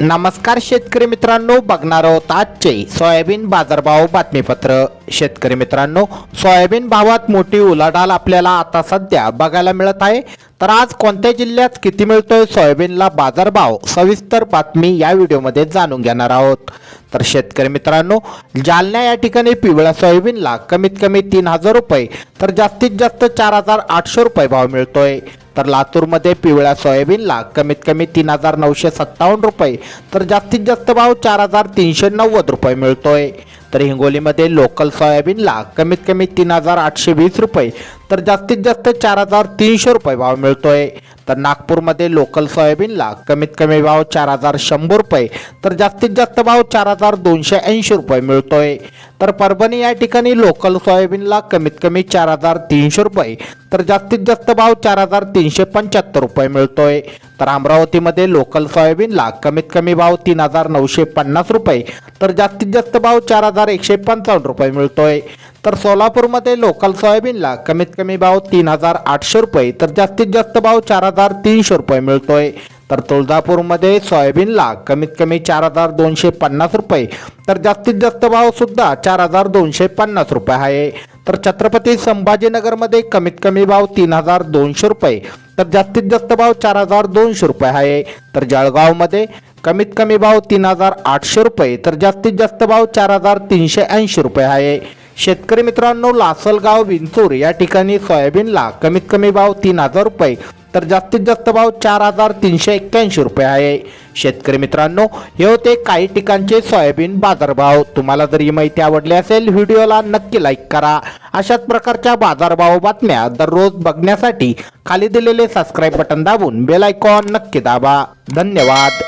नमस्कार शेतकरी मित्रांनो बघणार आहोत आजचे सोयाबीन बाजारभाव बातमीपत्र. शेतकरी मित्रांनो सोयाबीन भावात मोठी उलाढाल आपल्याला आता सध्या बघायला मिळत आहे. तर आज कोणत्या जिल्ह्यात किती मिळतोय सोयाबीनला बाजारभाव? सविस्तर बातमी या व्हिडिओमध्ये जाणून घेणार आहोत. तर शेतकरी मित्रांनो जालना या ठिकाणी पिवळ्या सोयाबीनला कमीत कमी तीन हजार रुपये तर जास्तीत जास्त चार हजार आठशे रुपये भाव मिळतोय. तर लातूरमध्ये पिवळ्या सोयाबीनला कमीत कमी तीन हजार नऊशे सत्तावन्न रुपये तर जास्तीत जास्त भाव चार हजार तीनशे नव्वद रुपये मिळतोय. तर हिंगोलीमध्ये लोकल सोयाबीनला कमीत कमी तीन हजार आठशे वीस रुपये तर जास्तीत जास्त चार हजार तीनशे रुपये भाव मिळतोय. तर नागपूरमध्ये लोकल सोयाबीनला कमीत कमी भाव चार हजार शंभर रुपये तर जास्तीत जास्त भाव चार हजार दोनशे ऐंशी रुपये मिळतोय. तर परभणी या ठिकाणी लोकल सोयाबीनला कमीत कमी चार हजार तीनशे रुपये तर जास्तीत जास्त भाव चार हजार तीनशे पंच्याहत्तर रुपये मिळतोय. तर अमरावतीमध्ये लोकल सोयाबीनला कमीत कमी भाव तीन हजार नऊशे पन्नास रुपये तर जास्तीत जास्त भाव चार हजार एकशे पंचावन्न रुपये मिळतोय. तर सोलापूरमध्ये लोकल सोयाबीनला कमीत कमी भाव तीन हजार आठशे रुपये तर जास्तीत जास्त भाव चार हजार तीनशे रुपये मिळतोय. तर तुळजापूरमध्ये सोयाबीनला कमीत कमी चार हजार दोनशे पन्नास रुपये तर जास्तीत जास्त भाव सुद्धा चार हजार दोनशे पन्नास रुपये आहे. तर छत्रपती संभाजीनगरमध्ये कमीत कमी भाव तीन हजार दोनशे रुपये तर जास्तीत जास्त भाव चार हजार दोनशे रुपये आहे. तर जळगावमध्ये कमीत कमी भाव तीन हजार आठशे रुपये तर जास्तीत जास्त भाव चार हजार तीनशे ऐंशी रुपये आहे. शेतकरी मित्रांनो लासलगाव विंचूर या ठिकाणी सोयाबीनला कमीत कमी भाव तीन हजार रुपये तर जास्तीत जास्त भाव चार हजार तीनशे एक्क्याऐंशी रुपये आहे. शेतकरी मित्रांनो हे होते काही ठिकाणचे सोयाबीन बाजारभाव. तुम्हाला जर ही माहिती आवडली असेल व्हिडिओला नक्की लाईक करा. अशाच प्रकारच्या बाजारभाव बातम्या दररोज बघण्यासाठी खाली दिलेले सबस्क्राईब बटन दाबून बेल आयकॉन नक्की दाबा. धन्यवाद.